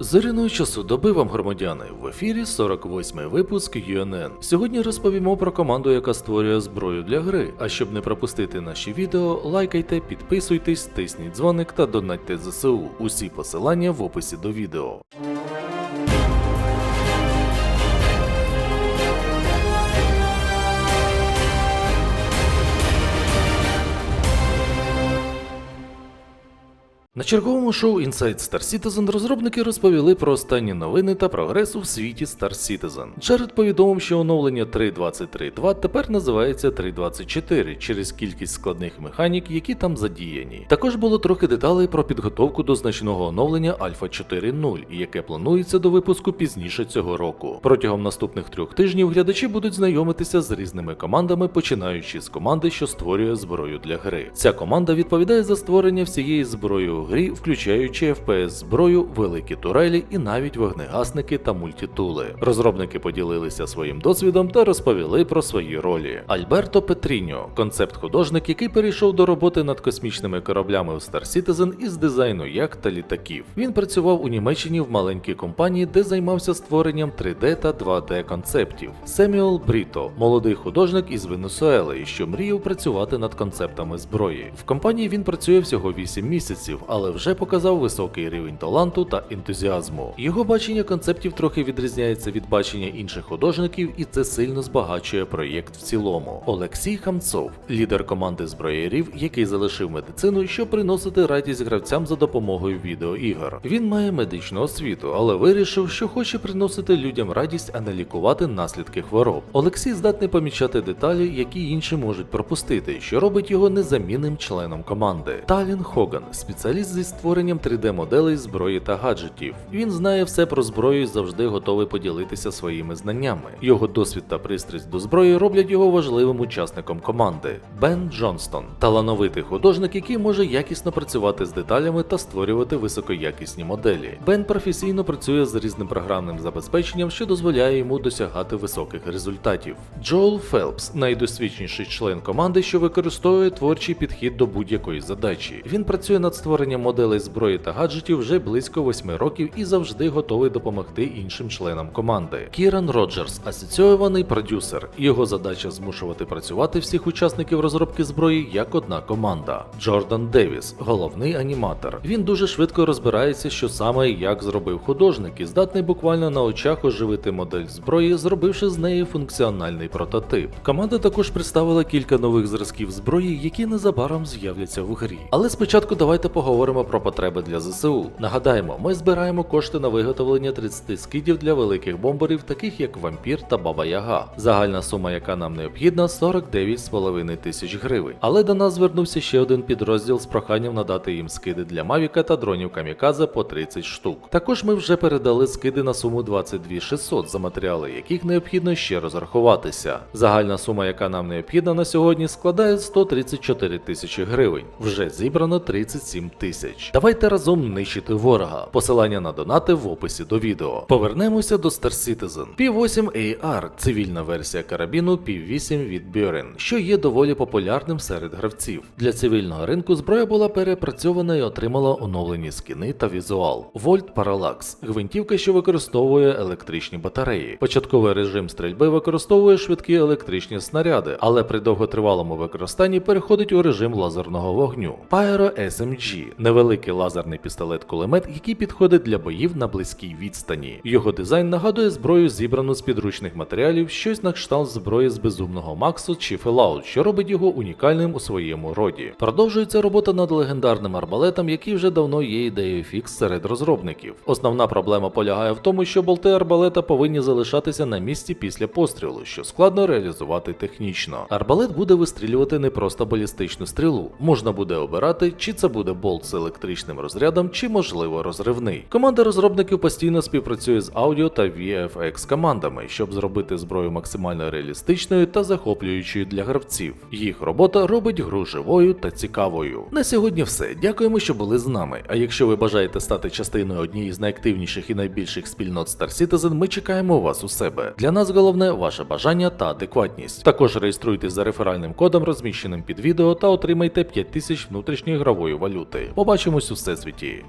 Зоряної часу доби вам громадяни в ефірі 48-й випуск UNN. Сьогодні розповімо про команду, яка створює зброю для гри. А щоб не пропустити наші відео, лайкайте, підписуйтесь, тисніть дзвоник та донатьте ЗСУ. Усі посилання в описі до відео. Черговому шоу Inside Star Citizen розробники розповіли про останні новини та прогрес у світі Star Citizen. Джаред повідомив, що оновлення 3.23.2 тепер називається 3.24 через кількість складних механік, які там задіяні. Також було трохи деталей про підготовку до значного оновлення Alpha 4.0, яке планується до випуску пізніше цього року. Протягом наступних трьох тижнів глядачі будуть знайомитися з різними командами, починаючи з команди, що створює зброю для гри. Ця команда відповідає за створення всієї зброї у грі, включаючи FPS зброю, великі турелі і навіть вогнегасники та мультитули. Розробники поділилися своїм досвідом та розповіли про свої ролі. Альберто Петріньо, концепт-художник, який перейшов до роботи над космічними кораблями у Star Citizen із дизайну яхт та літаків. Він працював у Німеччині в маленькій компанії, де займався створенням 3D та 2D концептів. Семюел Бріто, молодий художник із Венесуели, що мріяв працювати над концептами зброї. В компанії він працює всього 8 місяців, але вже показав високий рівень таланту та ентузіазму. Його бачення концептів трохи відрізняється від бачення інших художників, і це сильно збагачує проєкт в цілому. Олексій Хамцов, лідер команди зброярів, який залишив медицину, щоб приносити радість гравцям за допомогою відеоігор. Він має медичну освіту, але вирішив, що хоче приносити людям радість, а не лікувати наслідки хвороб. Олексій здатний помічати деталі, які інші можуть пропустити, що робить його незамінним членом команди. Талін Хоган, спеціаліст зі створенням 3D-моделей зброї та гаджетів. Він знає все про зброю і завжди готовий поділитися своїми знаннями. Його досвід та пристрасть до зброї роблять його важливим учасником команди. Бен Джонстон талановитий художник, який може якісно працювати з деталями та створювати високоякісні моделі. Бен професійно працює з різним програмним забезпеченням, що дозволяє йому досягати високих результатів. Джоел Фелпс найдосвідченіший член команди, що використовує творчий підхід до будь-якої задачі. Він працює над створенням моделей зброї та гаджетів вже близько 8 років і завжди готовий допомогти іншим членам команди. Кіран Роджерс асоційований продюсер. Його задача змушувати працювати всіх учасників розробки зброї як одна команда. Джордан Девіс, головний аніматор. Він дуже швидко розбирається, що саме і як зробив художник, і здатний буквально на очах оживити модель зброї, зробивши з неї функціональний прототип. Команда також представила кілька нових зразків зброї, які незабаром з'являться в грі. Але спочатку давайте поговоримо про потреби для ЗСУ. Нагадаємо, ми збираємо кошти на виготовлення 30 скидів для великих бомберів, таких як Вампір та Баба Яга. Загальна сума, яка нам необхідна, 49,5 тисяч гривень. Але до нас звернувся ще один підрозділ з проханням надати їм скиди для Мавіка та дронів Каміказе по 30 штук. Також ми вже передали скиди на суму 22 600, за матеріали яких необхідно ще розрахуватися. Загальна сума, яка нам необхідна на сьогодні, складає 134 тисячі гривень. Вже зібрано 37 тисяч. Давайте разом нищити ворога. Посилання на донати в описі до відео. Повернемося до Star Citizen. P8AR – цивільна версія карабіну P8 від Buren, що є доволі популярним серед гравців. Для цивільного ринку зброя була перепрацьована і отримала оновлені скини та візуал. Volt Parallax – гвинтівка, що використовує електричні батареї. Початковий режим стрільби використовує швидкі електричні снаряди, але при довготривалому використанні переходить у режим лазерного вогню. Pyro SMG – невеликий лазерний пістолет-кулемет, який підходить для боїв на близькій відстані. Його дизайн нагадує зброю, зібрану з підручних матеріалів, щось на кшталт зброї з безумного Максу чи Fallout, що робить його унікальним у своєму роді. Продовжується робота над легендарним арбалетом, який вже давно є ідеєю фікс серед розробників. Основна проблема полягає в тому, що болти арбалета повинні залишатися на місці після пострілу, що складно реалізувати технічно. Арбалет буде вистрілювати не просто балістичну стрілу, можна буде обирати, чи це буде болт електричним розрядом, чи можливо розривний. Команда розробників постійно співпрацює з аудіо та VFX командами, щоб зробити зброю максимально реалістичною та захоплюючою для гравців. Їх робота робить гру живою та цікавою. На сьогодні все. Дякуємо, що були з нами. А якщо ви бажаєте стати частиною однієї з найактивніших і найбільших спільнот Star Citizen, ми чекаємо вас у себе. Для нас головне ваше бажання та адекватність. Також реєструйтесь за реферальним кодом, розміщеним під відео, та отримайте 5000 внутрішньої гравої валюти. Побачимось у всесвіті.